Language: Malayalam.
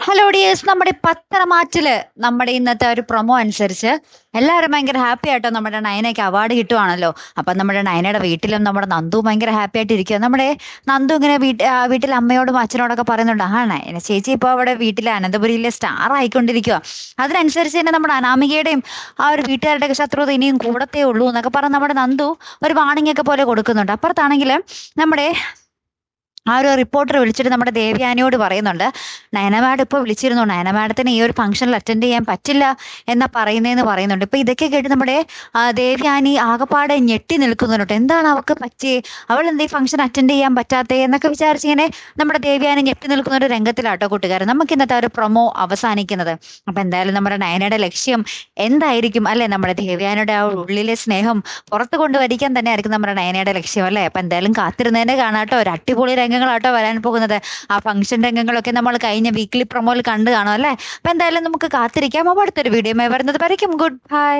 ഹലോ ഡിയേഴ്സ് നമ്മുടെ പത്രമാറ്റിൽ നമ്മുടെ ഇന്നത്തെ ഒരു പ്രൊമോ അനുസരിച്ച് എല്ലാവരും ഭയങ്കര ഹാപ്പി ആയിട്ടോ? നമ്മുടെ നയനയ്ക്ക് അവാർഡ് കിട്ടുവാണല്ലോ. അപ്പം നമ്മുടെ നയനയുടെ വീട്ടിലും നമ്മുടെ നന്ദു ഭയങ്കര ഹാപ്പി ആയിട്ട് ഇരിക്കുക നമ്മുടെ നന്ദു ഇങ്ങനെ വീട്ടിൽ വീട്ടിൽ അമ്മയോടും അച്ഛനോടൊക്കെ പറയുന്നുണ്ട് ആ നയന ചേച്ചി ഇപ്പോൾ അവിടെ വീട്ടിൽ അനന്തപുരിയിലെ സ്റ്റാർ ആയിക്കൊണ്ടിരിക്കുക അതിനനുസരിച്ച് തന്നെ നമ്മുടെ അനാമികയുടെയും ആ ഒരു വീട്ടുകാരുടെയൊക്കെ ശത്രുത ഇനിയും കൂടത്തേ ഉള്ളൂ എന്നൊക്കെ പറഞ്ഞ് നമ്മുടെ നന്ദു ഒരു വാണിംഗ് ഒക്കെ പോലെ കൊടുക്കുന്നുണ്ട്. അപ്പുറത്താണെങ്കിൽ നമ്മുടെ ആ ഒരു റിപ്പോർട്ടർ വിളിച്ചിട്ട് നമ്മുടെ ദേവ്യാനിയോട് പറയുന്നുണ്ട് നയന മാഡം ഇപ്പോൾ വിളിച്ചിരുന്നു. നയന മാഡത്തിന് ഈ ഒരു ഫംഗ്ഷനിൽ അറ്റൻഡ് ചെയ്യാൻ പറ്റില്ല എന്നാ പറയുന്നതെന്ന് പറയുന്നുണ്ട്. ഇപ്പൊ ഇതൊക്കെ കേട്ട് നമ്മുടെ ദേവ്യാനി ആകപ്പാടെ ഞെട്ടി നിൽക്കുന്നുണ്ട്. എന്താണ് അവൾക്ക് പറ്റിയേ? അവൾ എന്തേ ഫംഗ്ഷൻ അറ്റൻഡ് ചെയ്യാൻ പറ്റാത്തേ? എന്നൊക്കെ വിചാരിച്ച് ഇങ്ങനെ നമ്മുടെ ദേവ്യാനി ഞെട്ടി നിൽക്കുന്ന ഒരു രംഗത്തിലാട്ടോ കൂട്ടുകാരൻ നമുക്ക് ഇന്നത്തെ ഒരു പ്രൊമോ അവസാനിക്കുന്നത്. അപ്പൊ എന്തായാലും നമ്മുടെ നയനയുടെ ലക്ഷ്യം എന്തായിരിക്കും? അല്ലെ? നമ്മുടെ ദേവ്യാനിയുടെ ആ ഉള്ളിലെ സ്നേഹം പുറത്ത് കൊണ്ടുവരിക്കാൻ തന്നെ ആയിരിക്കും നമ്മുടെ നയനയുടെ ലക്ഷ്യം അല്ലേ? അപ്പൊ എന്തായാലും കാത്തിരുന്നതിനെ കാണാട്ടോ. ഒരു അടിപൊളി രംഗങ്ങളാട്ടോ വരാൻ പോകുന്നത്. ആ ഫംഗ്ഷൻ രംഗങ്ങളൊക്കെ നമ്മൾ കഴിഞ്ഞ വീക്കിലി പ്രൊമോയിൽ കണ്ടു കാണും അല്ലേ? അപ്പൊ എന്തായാലും നമുക്ക് കാത്തിരിക്കാം. അപ്പൊ അടുത്തൊരു വീഡിയോ വരുന്നത് വരയ്ക്കും. Good bye